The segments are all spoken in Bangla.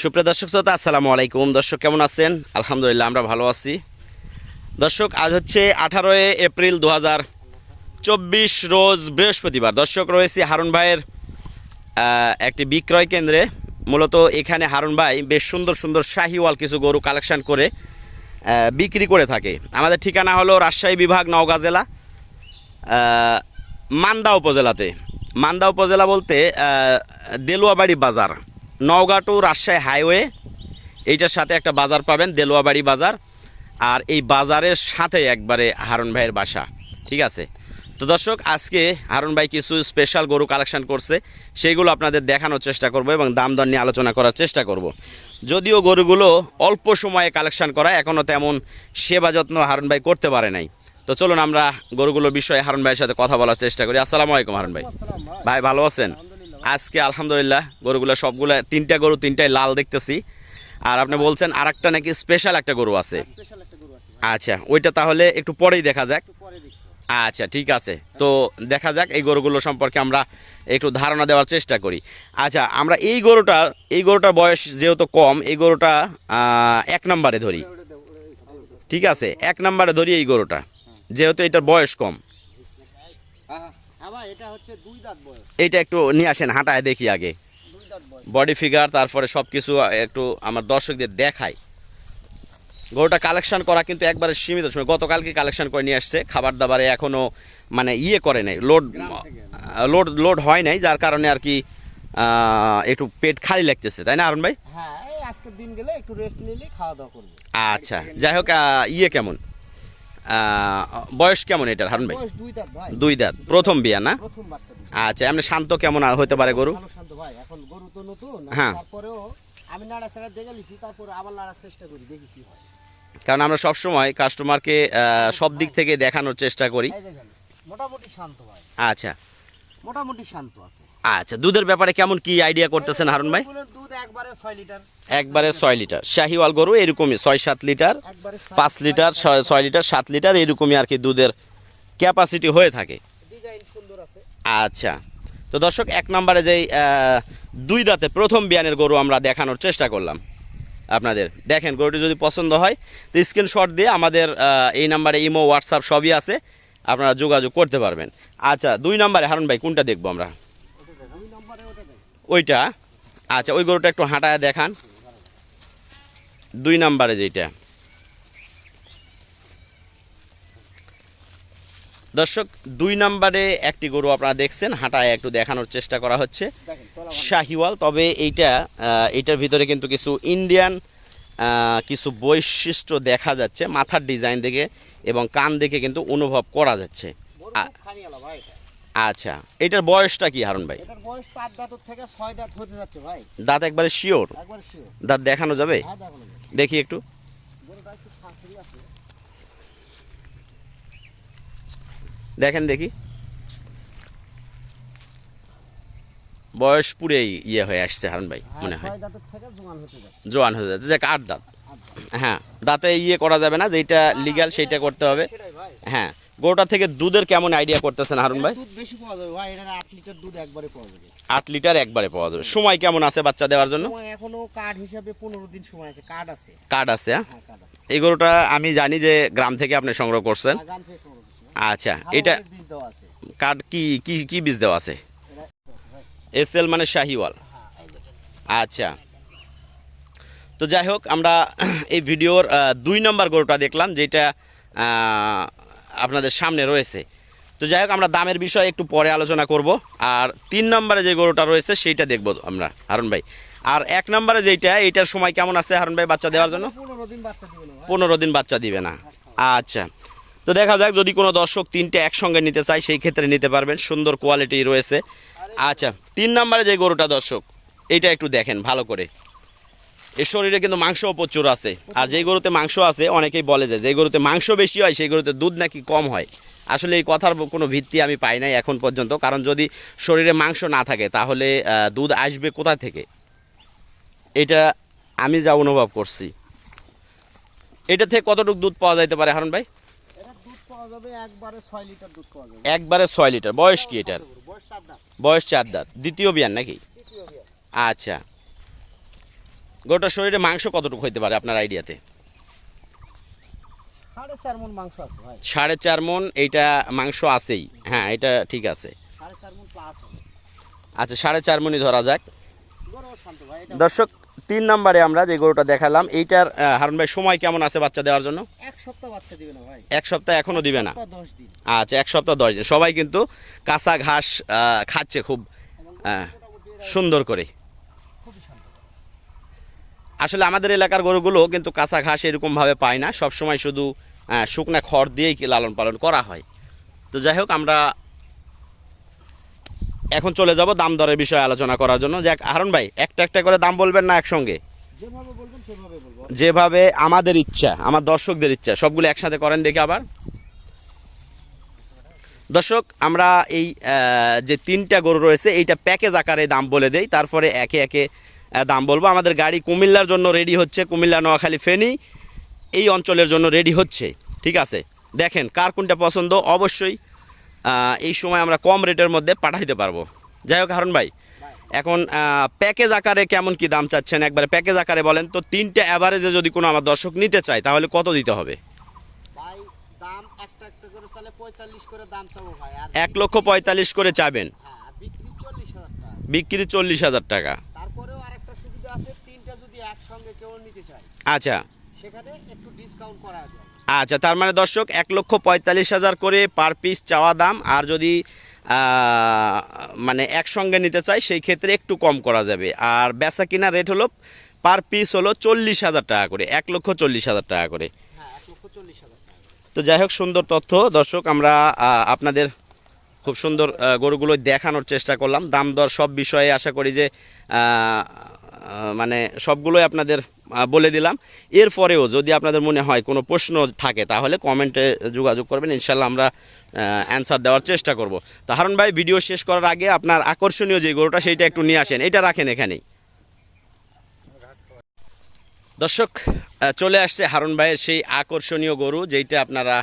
সুপ্রিয় দর্শক শ্রোতা, আসসালামু আলাইকুম। দর্শক, কেমন আছেন? আলহামদুলিল্লাহ, আমরা ভালো আছি। দর্শক, আজ হচ্ছে আঠারোই এপ্রিল দু চব্বিশ রোজ বৃহস্পতিবার। দর্শক, রয়েছে হারুন ভাইয়ের একটি বিক্রয় কেন্দ্রে। মূলত এখানে হারুন ভাই বেশ সুন্দর সুন্দর শাহিওয়াল কিছু গরু কালেকশন করে বিক্রি করে থাকে। আমাদের ঠিকানা হলো রাজশাহী বিভাগ, নওগাঁ জেলা মান্দা উপজেলাতে। মান্দা উপজেলা বলতে দেলুয়াবাড়ি বাজার। নওগাঁ টু রাজশাহী হাইওয়ে এইটার সাথে একটা বাজার পাবেন দেলোয়াবাড়ি বাজার। আর এই বাজারের সাথে একবারে হারুন ভাইয়ের বাসা ঠিক আছে? তো দর্শক আজকে হারুন ভাই কিছু স্পেশাল গরু কালেকশন করছে সেইগুলো আপনাদের দেখানোর চেষ্টা করব এবং দাম দর নিয়ে আলোচনা করার চেষ্টা করব। যদিও গরুগুলো অল্প সময়ে কালেকশন করা এখনও তেমন সেবা যত্ন হারুন ভাই করতে পারে নাই। তো চলুন আমরা গরুগুলোর বিষয়ে হারুন ভাইয়ের সাথে কথা বলার চেষ্টা করি। আসসালামু আলাইকুম হারুন ভাই। ভাই ভালো আছেন? আজকে আলহামদুলিল্লাহ গরুগুলো সবগুলো তিনটা গরু তিনটাই লাল দেখতেছি। আর আপনি বলছেন আরেকটা নাকি স্পেশাল একটা গরু আছে। স্পেশাল একটা গরু আছে আচ্ছা ওইটা তাহলে একটু পরেই দেখা যাক। আচ্ছা ঠিক আছে। তো দেখা যাক এই গরুগুলো সম্পর্কে আমরা একটু ধারণা দেওয়ার চেষ্টা করি। আচ্ছা আমরা এই গরুটা এই গরুটার বয়স যেহেতু কম এই গরুটা এক নম্বরে ধরি। ঠিক আছে এক নম্বরে ধরি এই গরুটা যেহেতু এটার বয়স কম। হ্যাঁ ভাই এটা একটু নিয়ে আসেন হাঁটায় দেখি আগে। বডি ফিগার তারপরে সব কিছু একটু আমার দর্শকদের দেখাই। গরুটা কালেকশন করা কিন্তু একবারে সীমিত সময়। গতকালকে কালেকশন করে নিয়ে আসছে খাবার দাবারে এখনও মানে ইয়ে করে নাই লোড লোড লোড হয় নাই যার কারণে আর কি একটু পেট খালি লাগতেছে তাই না আরুন ভাই? হ্যাঁ আজকের দিন গেলে একটু রেস্ট নিলেই খাওয়া দাওয়া করবে। আচ্ছা যাই হোক ইয়ে কেমন? বয়স কেমন এটার হারুন ভাই? দুই দাঁত প্রথম বিয়া না। আচ্ছা এমনি শান্ত কেমন হতে পারে গরু? হ্যাঁ। আমি নাড়াচাড়া দেখে লিখি তারপরে আবার নাড়ার চেষ্টা করি দেখি কি হয়। কারণ আমরা সব সময় কাস্টমারকে সব দিক থেকে দেখানোর চেষ্টা করি। মোটামুটি শান্ত ভাই। আচ্ছা। মোটামুটি শান্ত আছে। আচ্ছা দুধের ব্যাপারে কেমন কি আইডিয়া করতেছেন হারুন ভাই? একবারে ছয় লিটার। একবারে ছয় লিটার। শাহিওয়াল গরু এরকমই ছয় সাত লিটার পাঁচ লিটার ছয় লিটার সাত লিটার এরকমই আর কি দুধের ক্যাপাসিটি হয়ে থাকে। সুন্দর আচ্ছা। তো দর্শক এক নম্বরে যেই দুই দাঁতে প্রথম বিয়ানের গরু আমরা দেখানোর চেষ্টা করলাম আপনাদের। দেখেন গরুটি যদি পছন্দ হয় তো স্ক্রিনশট দিয়ে আমাদের এই নাম্বারে ইমো হোয়াটসঅ্যাপ সবই আছে। আপনারা যোগাযোগ করতে পারবেন। আচ্ছা দুই নম্বরে হারুন ভাই কোনটা দেখব আমরা? ওইটা? আচ্ছা ওই গরুটা একটু হাঁটায় দেখান। দুই নাম্বারে যেটা দর্শক দুই নাম্বারে একটি গরু আপনারা দেখছেন হাঁটায় একটু দেখানোর চেষ্টা করা হচ্ছে। শাহিওয়াল তবে এইটা এইটার ভিতরে কিন্তু কিছু ইন্ডিয়ান কিছু বৈশিষ্ট্য দেখা যাচ্ছে মাথার ডিজাইন দেখে এবং কান দেখে কিন্তু অনুভব করা যাচ্ছে। আচ্ছা এটার বয়সটা কি হারুন ভাই? এটার বয়স চার দাঁতর থেকে ছয় দাঁত হতে যাচ্ছে ভাই। দাঁত একবারে শিওর? একবার শিওর। দাঁত দেখানো যাবে? হ্যাঁ দেখো একটু। দেখেন দেখি। বয়স পুরেই ইয়ে হয়ে আসছে হারুন ভাই হ্যাঁ মনে হয়। জোয়ান হয়ে যাচ্ছে। যে আট দাঁত। হ্যাঁ দাঁতে ইয়ে করা যাবে না যেটা লিগ্যাল সেইটা করতে হবে। হ্যাঁ গরুটা থেকে দুধের কেমন আইডিয়া করতেছেন হারুন ভাই? দুধ বেশি পাওয়া যাবে। ভাই এটার আট লিটার দুধ একবারে পাওয়া যাবে। আট লিটার একবারে পাওয়া যাবে। সময় কেমন আছে বাচ্চা দেওয়ার জন্য? এখনও কার্ড হিসাবে পনেরো দিন সময় আছে। কার্ড আছে। কার্ড আছে হ্যাঁ? হ্যাঁ কার্ড আছে। এই গরুটা আমি জানি যে গ্রাম থেকে আপনি সংগ্রহ করছেন। আগাম থেকে সংগ্রহ করছি। আচ্ছা এটা বীজ দেওয়া আছে। কার্ড কি কি কি বীজ দেওয়া আছে? এস এল মানে শাহিওয়াল। হ্যাঁ আচ্ছা। তো যাই হোক আমরা এই ভিডিওর দুই নম্বর গরুটা দেখলাম যেটা আপনাদের সামনে রয়েছে। তো যাই হোক, আমরা দামের বিষয়ে একটু পরে আলোচনা করব। আর তিন নম্বরে যে গরুটা রয়েছে, সেইটা দেখব আমরা, হারুন ভাই। আর এক নম্বরে যেইটা, এইটার সময় কেমন আছে হারুন ভাই বাচ্চা দেওয়ার জন্য? পনেরো দিন বাচ্চা দিবে না। আচ্ছা। তো দেখা যাক, যদি কোনো দর্শক তিনটে একসঙ্গে নিতে চায়, সেই ক্ষেত্রে নিতে পারবেন। সুন্দর কোয়ালিটি রয়েছে। আচ্ছা তিন নম্বরে যে গরুটা দর্শক, এইটা একটু দেখেন ভালো করে। এর শরীরে কিন্তু মাংসও প্রচুর আছে। আর যেই গরুতে মাংস আছে অনেকেই বলে যে যেই গরুতে মাংস বেশি হয় সেই গরুতে দুধ নাকি কম হয়। আসলে এই কথার কোনো ভিত্তি আমি পাই নাই এখন পর্যন্ত কারণ যদি শরীরে মাংস না থাকে তাহলে দুধ আসবে কোথা থেকে? এটা আমি যা অনুভব করছি। এটা থেকে কতটুকু দুধ পাওয়া যাইতে পারে হারুন ভাই? দুধ পাওয়া যাবে একবারে ছয় লিটার বয়স কি এটার? বয়স বয়স চার দাঁত। দ্বিতীয় বিয়ান নাকি? আচ্ছা। গরুটার শরীরে মাংস কতটুকু হইতে পারে আপনার আইডিয়াতে? সাড়ে চার মন এইটা মাংস আছেই। হ্যাঁ এটা ঠিক আছে। আচ্ছা সাড়ে চার মনই ধরা যাক। দর্শক তিন নম্বরে আমরা যে গরুটা দেখালাম এইটার হারুন ভাই সময় কেমন আছে বাচ্চা দেওয়ার জন্য? এক সপ্তাহ বাচ্চা দিবে না ভাই। এক সপ্তাহ এখনও দিবে না? আচ্ছা এক সপ্তাহ দশ দিন। সবাই কিন্তু কাঁচা ঘাস খাচ্ছে খুব। সুন্দর করে। আসলে আমাদের এলাকার গরুগুলো কিন্তু কাঁচা ঘাস এরকমভাবে পায় না। সব সময় শুধু শুকনা খড় দিয়েই কি লালন পালন করা হয়। তো যাই হোক আমরা এখন চলে যাব দাম দরের বিষয়ে আলোচনা করার জন্য। যাক হারুন ভাই একটা একটা করে দাম বলবেন না একসঙ্গে? যেভাবে আমাদের ইচ্ছা আমার দর্শকদের ইচ্ছা সবগুলো একসাথে করেন দেখি আবার। দর্শক আমরা এই যে তিনটা গরু রয়েছে এইটা প্যাকেজ আকারে দাম বলে দেই। তারপরে একে একে দাম বলব। আমাদের গাড়ি কুমিল্লার জন্য রেডি হচ্ছে কুমিল্লা নোয়াখালী ফেনী। এই অঞ্চলের জন্য রেডি হচ্ছে ঠিক আছে? দেখেন কার কোনটা পছন্দ? অবশ্যই এই সময় আমরা কম রেটের মধ্যে পাঠাইতে পারব। যাই হোক হারুন ভাই এখন প্যাকেজ আকারে কেমন কি দাম চাচ্ছেন? একবারে প্যাকেজ আকারে বলেন তো তিনটে অ্যাভারেজে যদি কোনো আমার দর্শক নিতে চায় তাহলে কত দিতে হবে? এক লক্ষ পঁয়তাল্লিশ করে চাবেন হ্যাঁ বিক্রি চল্লিশ হাজার টাকা বিক্রি চল্লিশ হাজার টাকা তারপরেও আরেকটা সুবিধা আছে তিনটা যদি একসঙ্গে কেউ নিতে চায় আচ্ছা। সেখানে একটু ডিসকাউন্ট করা যায়। আচ্ছা তার মানে দর্শক এক লক্ষ পঁয়তাল্লিশ হাজার করে পার পিস চাওয়া দাম আর যদি মানে একসঙ্গে নিতে চাই সেই ক্ষেত্রে একটু কম করা যাবে। আর বেচা কিনা রেট হলো পার পিস হলো চল্লিশ হাজার টাকা করে এক লক্ষ চল্লিশ হাজার টাকা করে। হ্যাঁ তো যাই হোক সুন্দর তথ্য। দর্শক আমরা আপনাদের খুব সুন্দর গরুগুলো দেখানোর চেষ্টা করলাম। দাম দর সব বিষয়ে আশা করি যে মানে সবগুলোই আপনাদের বলে দিলাম। এরপরেও যদি আপনাদের মনে হয় কোনো প্রশ্ন থাকে, তাহলে কমেন্টে যোগাযোগ করবেন। ইনশাল্লাহ আমরা অ্যান্সার দেওয়ার চেষ্টা করব। তো হারুন ভাই ভিডিও শেষ করার আগে আপনার আকর্ষণীয় যে গরুটা, সেইটা একটু নিয়ে আসেন। এটা রাখেন এখানেই। দর্শক চলে আসছে হারুন ভাইয়ের সেই আকর্ষণীয় গরু, যেইটা আপনারা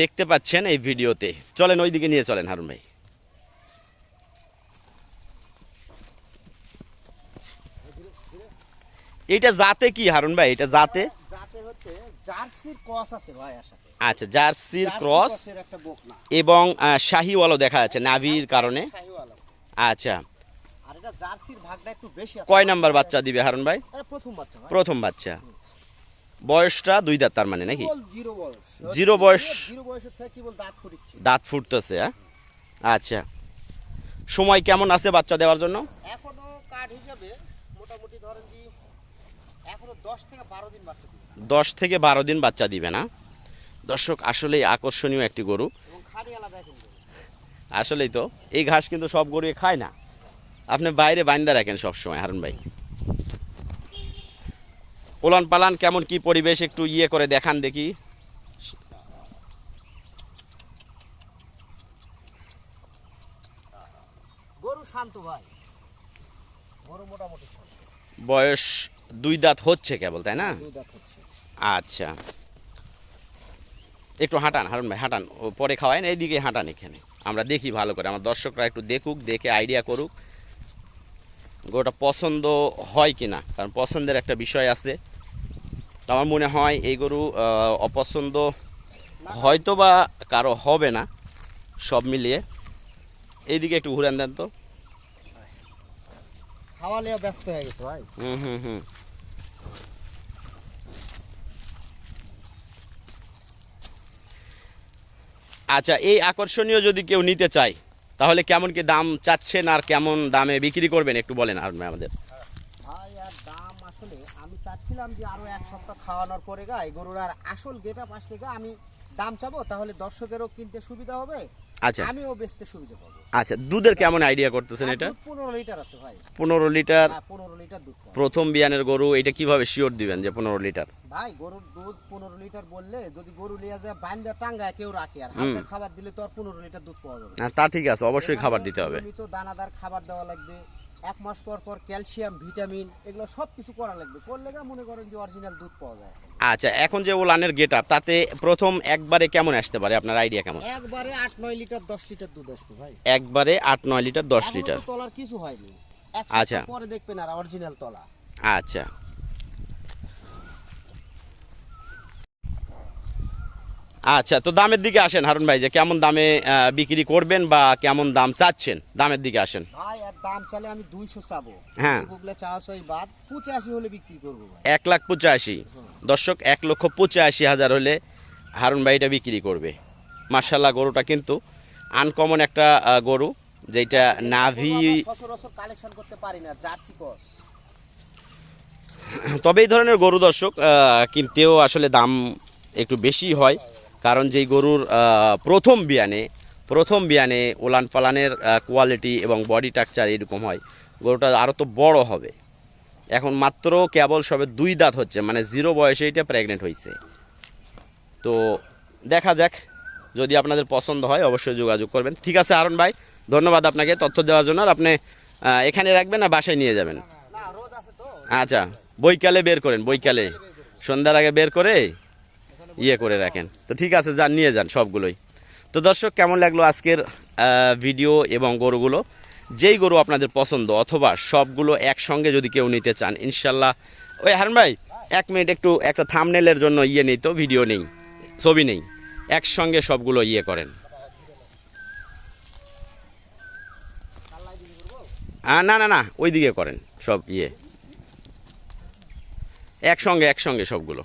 দেখতে পাচ্ছেন এই ভিডিওতে চলেন, ওইদিকে নিয়ে চলেন হারুন ভাই। এইটা জাতে কি হারুন ভাই? এটা জাতে? আচ্ছা জার্সির ক্রস এবং শাহিওয়ালও দেখা যাচ্ছে নাভির কারণে। আচ্ছা। এটা কয় নাম্বার বাচ্চা দিবে হারুন ভাই? প্রথম বাচ্চা বয়সটা দুই দাঁত তার মানে নাকি? জিরো বয়স। দাঁত ফুটতেছে হ্যাঁ? আচ্ছা। সময় কেমন আছে বাচ্চা দেওয়ার জন্য? এখনও কার্ড হিসাবে মোটামুটি ধরেন যে এখনও দশ থেকে বারো দিন বাচ্চা দিবে দশ থেকে বারো দিন বাচ্চা দিবে না। দর্শক আসলেই আকর্ষণীয় একটি গরু। আসলেই তো এই ঘাস কিন্তু সব গরু খায় না। আপনি বাইরে বান্দা রাখেন সব সময় হারুন ভাই। পোলান পালান কেমন কি পরিবেশ একটু ইয়ে করে দেখান দেখি। গরু শান্ত ভাই। গরু মোটামুটি শান্ত। বয়স দুই দাঁত হচ্ছে কেবল তাই না? আচ্ছা। একটু হাঁটান হারুন ভাই হাঁটান। ও পরে খাওয়ায় না এইদিকে হাঁটান এখানে। আমরা দেখি ভালো করে আমার দর্শকরা একটু দেখুক দেখে আইডিয়া করুক গরুটা পছন্দ হয় কি না কারণ পছন্দের একটা বিষয় আছে। তো আমার মনে হয় এই গরু অপছন্দ হয়তো বা কারও হবে না সব মিলিয়ে। এইদিকে একটু ঘুরান দেন তো। খাওয়া লিয়া ব্যস্ত হয়ে গেছে ভাই। হুম হুম হুম। আচ্ছা এই আকর্ষণীয় যদি কেউ নিতে চায় তাহলে কেমন কি দাম চাচ্ছেন আর কেমন দামে বিক্রি করবেন একটু বলেন আর আমাদের? ভাই আর দাম আসলে আমি চাচ্ছিলাম যে আরও এক সপ্তাহ খাওয়ানোর পরে গা এই গরুর আর আসল গেট আসলে গা আমি দাম চাবো তাহলে দর্শকেরও কিনতে সুবিধা হবে। আচ্ছা। আমিও বেচতে সুবিধা পাবো। আচ্ছা দুধের কেমন আইডিয়া করতেছেন এটা? পনেরো লিটার আছে ভাই। পনেরো লিটার। হ্যাঁ পনেরো লিটার দুধ প্রথম বিয়ানের গরু এটা কীভাবে শিওর দিবেন যে পনেরো লিটার? ভাই গরুর দুধ পনেরো লিটার বললে যদি গরু লিয়া যায় বান্দা টাঙ্গায় কেউ রাখে আর। হালকা খাবার দিলে তো আর পনেরো লিটার দুধ পাওয়া যাবে না। হ্যাঁ, তা ঠিক আছে অবশ্যই খাবার দিতে হবে। তো দানাদার খাবার দেওয়া লাগবে। এক মাস পর পর ক্যালসিয়াম ভিটামিন এগুলো সব কিছু করা লাগবে। করলে মনে করেন যে অরিজিনাল দুধ পাওয়া যায়। আচ্ছা এখন যে ওলানের গেট আপ তাতে প্রথম একবারে কেমন আসতে পারে? আপনার আইডিয়া কেমন? একবারে আট নয় লিটার দশ লিটার দুধ আসবে ভাই। একবারে আট নয় লিটার দশ লিটার। তলার কিছু হয়নি। আচ্ছা। পরে দেখবেন আর অরিজিনাল তলা। আচ্ছা। আচ্ছা তো দামের দিকে আসেন হারুন ভাই যে কেমন দামে বিক্রি করবেন বা কেমন দাম চাচ্ছেন? দামের দিকে আসেন। ভাই আর দাম চালে আমি দুইশো চাবো। হ্যাঁ। গুগলে চারশো বাদ পঁচাশি হলে বিক্রি করব ভাই। এক লাখ পঁচাশি। দর্শক এক লক্ষ পঁচাশি হাজার হলে হারুন ভাই এটা বিক্রি করবে। মার্শাল্লাহ গরুটা কিন্তু আনকমন একটা গরু যেটা নাভি কালেকশন করতে পারি না জার্সি কস তবে এই ধরনের গরু দর্শক কিনতেও আসলে দাম একটু বেশি হয়। কারণ যেই গরুর প্রথম বিয়ানে প্রথম বিয়ানে ওলান পালানের কোয়ালিটি এবং বডি স্ট্রাকচার এরকম হয়। গরুটা আরও তো বড় হবে। এখন মাত্র কেবল সবে দুই দাঁত হচ্ছে মানে জিরো বয়সে এটা প্রেগনেন্ট হয়েছে তো দেখা যাক যদি আপনাদের পছন্দ হয় অবশ্যই যোগাযোগ করবেন। ঠিক আছে আরণ ভাই ধন্যবাদ আপনাকে তথ্য দেওয়ার জন্য। আর আপনি এখানে রাখবেন না বাসায় নিয়ে যাবেন? আচ্ছা বৈকালে বের করেন বৈকালে। সন্ধ্যার আগে বের করে ইয়ে করে রাখেন। তো ঠিক আছে, যান, নিয়ে যান সবগুলোই। তো দর্শক, কেমন লাগল আজকের ভিডিও এবং গরুগুলো? যেই গরু আপনাদের পছন্দ, অথবা সবগুলো একসঙ্গে যদি কেউ নিতে চান, ইনশাল্লাহ। ওই হারুন ভাই, এক মিনিট একটু, একটা থামনেলের জন্য ইয়ে নেই তো ভিডিও নেই, ছবি নেই। একসঙ্গে সবগুলো ইয়ে করেন। না না না, ওইদিকে করেন সব ইয়ে। একসঙ্গে একসঙ্গে সবগুলো।